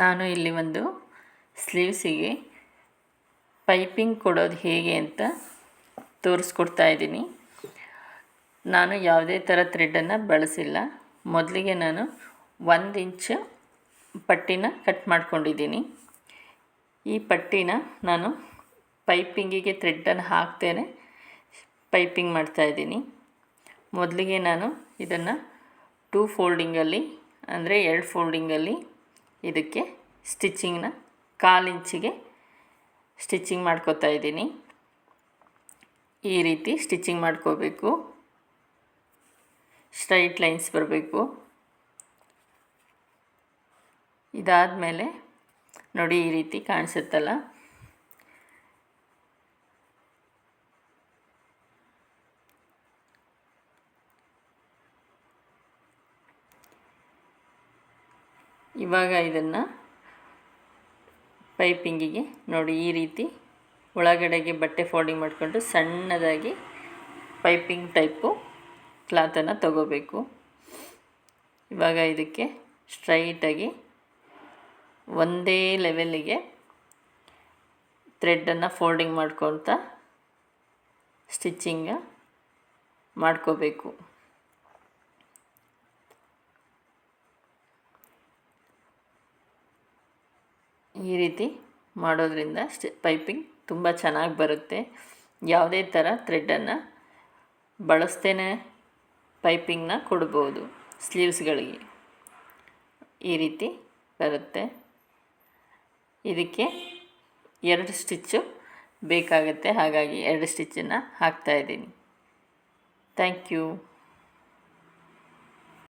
ನಾನು ಇಲ್ಲಿ ಒಂದು ಸ್ಲೀವ್ಸಿಗೆ ಪೈಪಿಂಗ್ ಕೊಡೋದು ಹೇಗೆ ಅಂತ ತೋರಿಸ್ಕೊಡ್ತಾ ಇದ್ದೀನಿ. ನಾನು ಯಾವುದೇ ಥರ ಥ್ರೆಡನ್ನು ಬಳಸಿಲ್ಲ. ಮೊದಲಿಗೆ ನಾನು ಒಂದು ಇಂಚ್ ಪಟ್ಟಿನ ಕಟ್ ಮಾಡ್ಕೊಂಡಿದ್ದೀನಿ. ಈ ಪಟ್ಟಿನ ನಾನು ಪೈಪಿಂಗಿಗೆ ಥ್ರೆಡ್ಡನ್ನು ಹಾಕ್ತೇನೆ, ಪೈಪಿಂಗ್ ಮಾಡ್ತಾಯಿದ್ದೀನಿ ಮೊದಲಿಗೆ ನಾನು ಇದನ್ನು ಟೂ ಫೋಲ್ಡಿಂಗಲ್ಲಿ, ಅಂದರೆ ಎರಡು ಫೋಲ್ಡಿಂಗಲ್ಲಿ ಇದಕ್ಕೆ ಸ್ಟಿಚಿಂಗ್ನ ಕಾಲಿಂಚಿಗೆ ಸ್ಟಿಚ್ಚಿಂಗ್ ಮಾಡ್ಕೋತಾ ಇದ್ದೀನಿ. ಈ ರೀತಿ ಸ್ಟಿಚ್ಚಿಂಗ್ ಮಾಡ್ಕೋಬೇಕು. ಸ್ಟ್ರೈಟ್ ಲೈನ್ಸ್ ಬರಬೇಕು. ಇದಾದ ಮೇಲೆ ನೋಡಿ ಈ ರೀತಿ ಕಾಣಿಸುತ್ತಲ್ಲ? ಇವಾಗ ಇದನ್ನು ಪೈಪಿಂಗಿಗೆ ನೋಡಿ ಈ ರೀತಿ ಒಳಗಡೆಗೆ ಬಟ್ಟೆ ಫೋಲ್ಡಿಂಗ್ ಮಾಡಿಕೊಂಡು ಸಣ್ಣದಾಗಿ ಪೈಪಿಂಗ್ ಟೈಪು ಕ್ಲಾತನ್ನು ತಗೋಬೇಕು. ಇವಾಗ ಇದಕ್ಕೆ ಸ್ಟ್ರೈಟಾಗಿ ಒಂದೇ ಲೆವೆಲ್ಲಿಗೆ ಥ್ರೆಡ್ಡನ್ನು ಫೋಲ್ಡಿಂಗ್ ಮಾಡ್ಕೊತ ಸ್ಟಿಚ್ಚಿಂಗ ಮಾಡ್ಕೋಬೇಕು. ಈ ರೀತಿ ಮಾಡೋದ್ರಿಂದ ಪೈಪಿಂಗ್ ತುಂಬ ಚೆನ್ನಾಗಿ ಬರುತ್ತೆ. ಯಾವುದೇ ಥರ ಥ್ರೆಡ್ಡನ್ನು ಬಳಸ್ತೇನೆ ಪೈಪಿಂಗ್ನ ಕೊಡ್ಬೋದು ಸ್ಲೀವ್ಸ್ಗಳಿಗೆ. ಈ ರೀತಿ ಬರುತ್ತೆ. ಇದಕ್ಕೆ ಎರಡು ಸ್ಟಿಚ್ಚು ಬೇಕಾಗುತ್ತೆ. ಹಾಗಾಗಿ ಎರಡು ಸ್ಟಿಚ್ಚನ್ನು ಹಾಕ್ತಾಯಿದ್ದೀನಿ ಥ್ಯಾಂಕ್ ಯು.